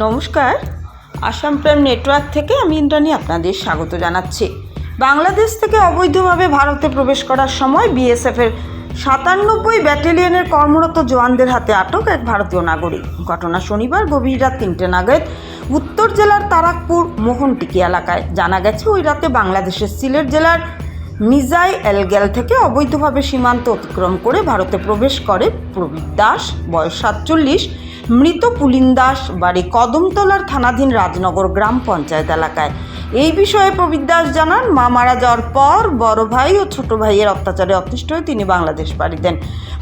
নমস্কার। Assam prime network থেকে আমি ইন্দ্রাণী আপনাদের স্বাগত জানাচ্ছি। বাংলাদেশ থেকে অবৈধভাবে ভারতে প্রবেশ করার সময় বিএসএফের সাতানব্বই ব্যাটালিয়নের কর্মরত জওয়ানদের হাতে আটক এক ভারতীয় নাগরিক। ঘটনা শনিবার গভীর রাত তিনটে নাগাদ উত্তর জেলার তারাকপুর মোহনটিকি এলাকায়। জানা গেছে, ওই রাতে বাংলাদেশের সিলেট জেলার মিজাই এলগেল থেকে অবৈধভাবে সীমান্ত অতিক্রম করে ভারতে প্রবেশ করে প্রবীর দাস, বয়স সাতচল্লিশ মৃত পুলিন দাস, বাড়ি কদমতলার থানাধীন রাজনগর গ্রাম পঞ্চায়েত এলাকায়। এই বিষয়ে প্রবীর দাস জানান, মা মারা যাওয়ার পর বড় ভাই ও ছোট ভাইয়ের অত্যাচারে অতিষ্ঠ হয়ে তিনি বাংলাদেশ পাড়ি দেন।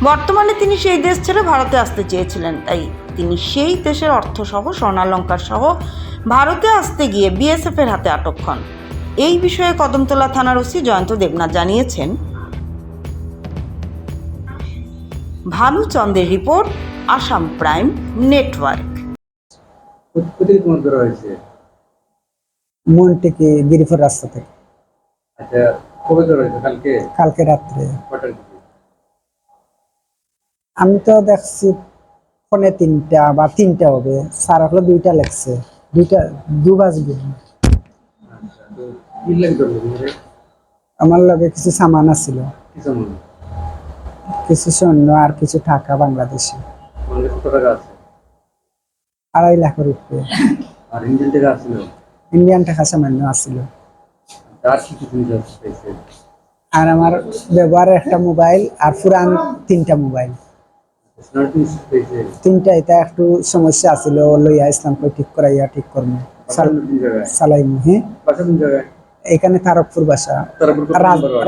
বর্তমানে তিনি সেই দেশ ছেড়ে ভারতে আসতে চেয়েছিলেন, তাই তিনি সেই দেশের অর্থসহ, স্বর্ণালঙ্কার সহ ভারতে আসতে গিয়ে বিএসএফের হাতে আটক হন। এই বিষয়ে কদমতলা থানার ওসি জয়ন্ত দেবনাথ জানিয়েছেন। ভানুচন্দ্রের রিপোর্ট আসাম প্রাইম নেটওয়ার্ক। হয়েছে? মন থেকে গিরিফর রাস্তা থেকে। আচ্ছা কবে ধরা হয়েছে? কালকে? কালকে রাত্রে। আমি তো দেখছি ফোনে তিনটা বা তিনটা হবে। স্যার হলো দুইটা লেগছে দুইটা দু বাজবে আচ্ছা আমার লগে কিছু সামান আছিল। কিছু সৈন্য আর কিছু টাকা বাংলাদেশে। টাকা আছে? আড়াই লাখের উপরে আর টাকা আসছিল ইন্ডিয়ান টাকা সামান্য আছিল। আর কি কি জিনিস পেয়েছে? আর আমার ব্যবহারের একটা মোবাইল আর পুরান তিনটা মোবাইল। তিনটা এটা একটু সমস্যা আছিল লইয়া ইসলাম কই ঠিক করাইয়া ঠিক করব কোন জায়গায়? এখানে তারকপুর বাসা?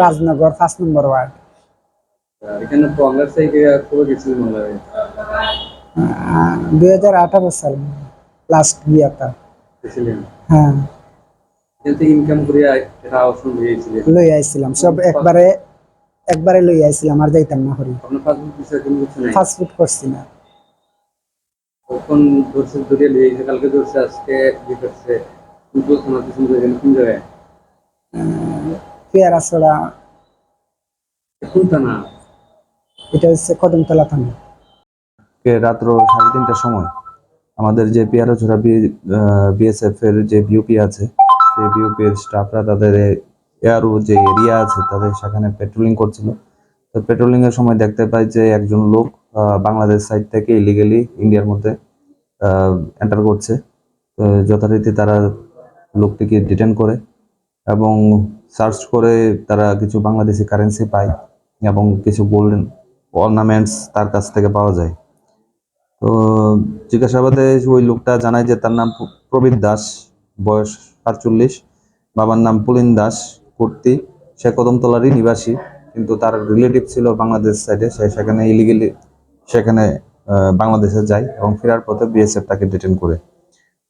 রাজনগর পাঁচ নম্বর ওয়ার্ড। এখানে থেকে কবে দুই হাজার আঠারো সাল লাস্ট গিয়াটা হ্যাঁ। ইনকাম লই আইছিলাম সব একবারে একবারে লই আইছিলাম আর যাইতাম না ফুড করছি না কখন ধরছে ধরে লিয়েছে কালকে ধরছে আজকে করছে। কিন্তু থানা পিছন ধরে কোন জায়গায়? পেয়ারা ছড়া কোন থানা এটা হচ্ছে কদমতলা থানা। কে রাত্র সাড়ে তিনটার সময় আমাদের যে পিয়ারো পিয়ারোছড়া বিএসএফ এর যে বিউপি আছে, সেই বিউপি এর স্টাফরা তাদের এয়ারও যে এরিয়া আছে, তাদের সেখানে পেট্রোলিং করছিল। তো পেট্রোলিং এর সময় দেখতে পাই যে একজন লোক বাংলাদেশ সাইড থেকে ইলিগেলি ইন্ডিয়ার মধ্যে এন্টার করছে। তো যথারীতি তারা লোকটিকে ডিটেন করে এবং সার্চ করে তারা কিছু বাংলাদেশি কারেন্সি পায় এবং কিছু গোল্ডেন অর্নামেন্টস তার কাছ থেকে পাওয়া যায়। তো জিজ্ঞাসাবাদে ওই লোকটা জানায় যে তার নাম প্র- প্রবীর দাস, বয়স সাতচল্লিশ বাবার নাম পুলিন দাস, কর্তী। সে কদমতলারই নিবাসী, কিন্তু তার রিলেটিভ ছিল বাংলাদেশ সাইডে। সে সেখানে ইলিগেলি সেখানে বাংলাদেশে যায় এবং ফেরার পথে বিএসএফ তাকে ডিটেন করে।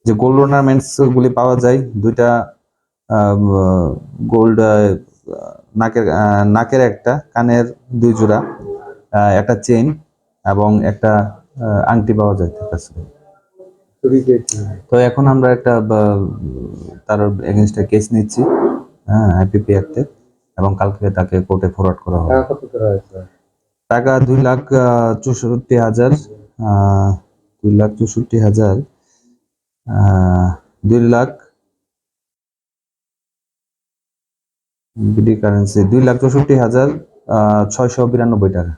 যে গোল্ড গুলি পাওয়া যায়, দুইটা গোল্ড নাকের নাকের একটা, কানের দুই জোড়া একটা চেইন এবং একটা আংটি পাওয়া যায় তার কাছে তো এখন আমরা একটা তার এগেনস্টে কেস নিচ্ছি হ্যাঁ আইপিপি অ্যাক্টে এবং কালকে তাকে কোর্টে ফরওয়ার্ড করা হবে। টাকা দুই লাখ চৌষট্টি হাজার দুই লাখ চৌষট্টি হাজার দুই লাখ বিডি কারেন্সি দুই লাখ চৌষট্টি হাজার আহ, ছয়শো বিরানব্বই টাকা।